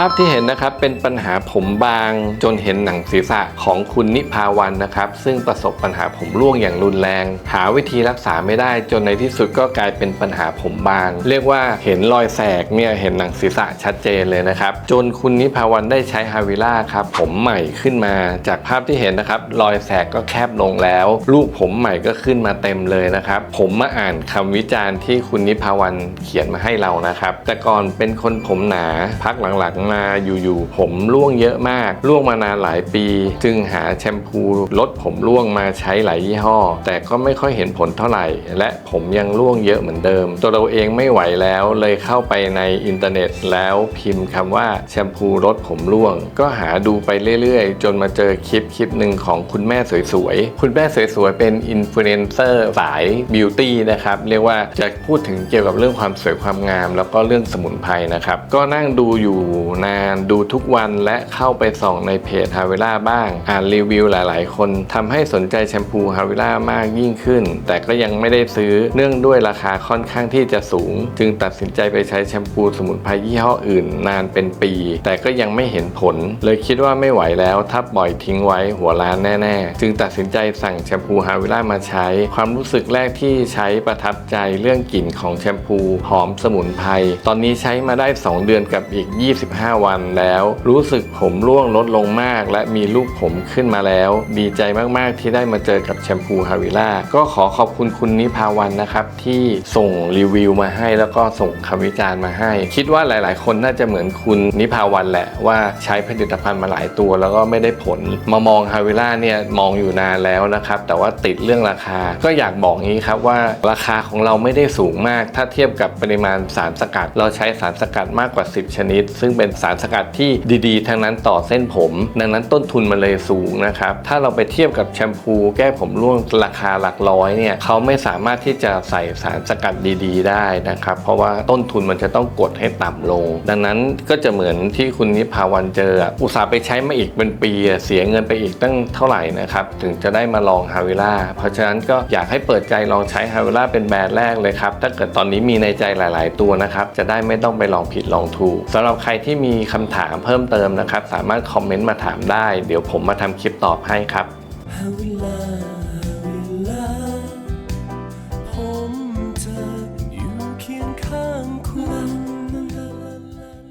ภาพที่เห็นนะครับเป็นปัญหาผมบางจนเห็นหนังศีรษะของคุณนิพาวันนะครับ ซึ่งประสบปัญหาผมร่วงอย่างรุนแรง หาวิธีรักษาไม่ได้จนในที่สุดก็กลายเป็นปัญหาผมบาง เรียกว่าเห็นรอยแสกเนี่ยเห็นหนังศีรษะชัดเจนเลยนะครับ จนคุณนิพาวันได้ใช้ฮาวิล่าครับผมใหม่ขึ้นมา จากภาพที่เห็นนะครับรอยแสกก็แคบลงแล้ว ลูกผมใหม่ก็ขึ้นมาเต็มเลยนะครับผมมาอ่านคำวิจารณ์ที่คุณนิพาวันเขียนมาให้เรานะครับ แต่ก่อนเป็นคนผมหนาพักหลังๆมาอยู่ๆผมร่วงเยอะมากร่วงมานานหลายปี จึงหาแชมพูลดผมร่วงมาใช้หลายยี่ห้อ แต่ก็ไม่ค่อยเห็นผลเท่าไหร่ และผมยังร่วงเยอะเหมือนเดิม ตัวเราเองไม่ไหวแล้วเลยเข้าไปในอินเทอร์เน็ตแล้วพิมพ์คำว่าแชมพูลดผมร่วง ก็หาดูไปเรื่อยๆ จนมาเจอคลิปคลิปหนึ่งของคุณแม่สวยๆ คุณแม่สวยๆเป็นอินฟลูเอนเซอร์สายบิวตี้นะครับเรียกว่าจะพูดถึงเกี่ยวกับเรื่องความสวยความงาม แล้วก็เรื่องสมุนไพรนะครับก็นั่งดูอยู่นาน ดูทุกวันและเข้าไปส่องในเพจฮาวิล่าบ้าง อ่านรีวิวหลาย ๆ คนทำให้สนใจแชมพูฮาวิล่ามากยิ่งขึ้น แต่ก็ยังไม่ได้ซื้อเนื่องด้วยราคาค่อนข้างที่จะสูง จึงตัดสินใจไปใช้แชมพูสมุนไพรยี่ห้ออื่น นานเป็นปี แต่ก็ยังไม่เห็นผล เลยคิดว่าไม่ไหวแล้วถ้าปล่อยทิ้งไว้หัวล้านแน่ ๆ จึงตัดสินใจสั่งแชมพูฮาวิล่ามาใช้ ความรู้สึกแรกที่ใช้ประทับใจเรื่องกลิ่นของแชมพูหอมสมุนไพรตอนนี้ใช้มาได้ 2 เดือนกับอีก 25วันแล้ว รู้สึกผมร่วงลดลงมาก และมีลูกผมขึ้นมาแล้ว ดีใจมากๆที่ได้มาเจอกับแชมพูฮาวิล่าก็ขอขอบคุณคุณนิพาวันนะครับ ที่ส่งรีวิวมาให้แล้วก็ส่งคำวิจารณ์มาให้ คิดว่าหลาย ๆ คนน่าจะเหมือนคุณนิพาวันแหละว่าใช้ผลิตภัณฑ์มาหลายตัวแล้วก็ไม่ได้ผล มามองฮาวิล่าเนี่ยมองอยู่นานแล้วนะครับแต่ว่าติดเรื่องราคา ก็อยากบอกงี้ครับว่าราคาของเราไม่ได้สูงมาก ถ้าเทียบกับปริมาณสารสกัด เราใช้สารสกัดมากกว่า 10 ชนิด ซึ่งเป็นสารสกัดที่ดีๆ ทั้งนั้นต่อเส้นผม ดังนั้นต้นทุนมันเลยสูงนะครับ ถ้าเราไปเทียบกับแชมพูแก้ผมร่วงราคาหลักร้อยเนี่ยเขาไม่สามารถที่จะใส่สารสกัดดีๆ ได้นะครับ เพราะว่าต้นทุนมันจะต้องกดให้ต่ำลง ดังนั้นก็จะเหมือนที่คุณนิพาวันเจอ อุตสาห์ไปใช้มาอีกเป็นปีเสียเงินไปอีกตั้งเท่าไหร่นะครับ ถึงจะได้มาลองฮาวิล่าเพราะฉะนั้นก็อยากให้เปิดใจลองใช้ฮาวิล่าเป็นแบรนด์แรกเลยครับ ถ้าเกิดตอนนี้มีในใจหลาย ๆ ตัวนะครับ จะได้ไม่ต้องไปลองผิดลองถูกสำหรับใครที่มีมีคำถามเพิ่มเติมนะครับ สามารถคอมเมนต์มาถามได้ เดี๋ยวผมมาทำคลิปตอบให้ครับผมจะอยู่เคียงข้างคุณ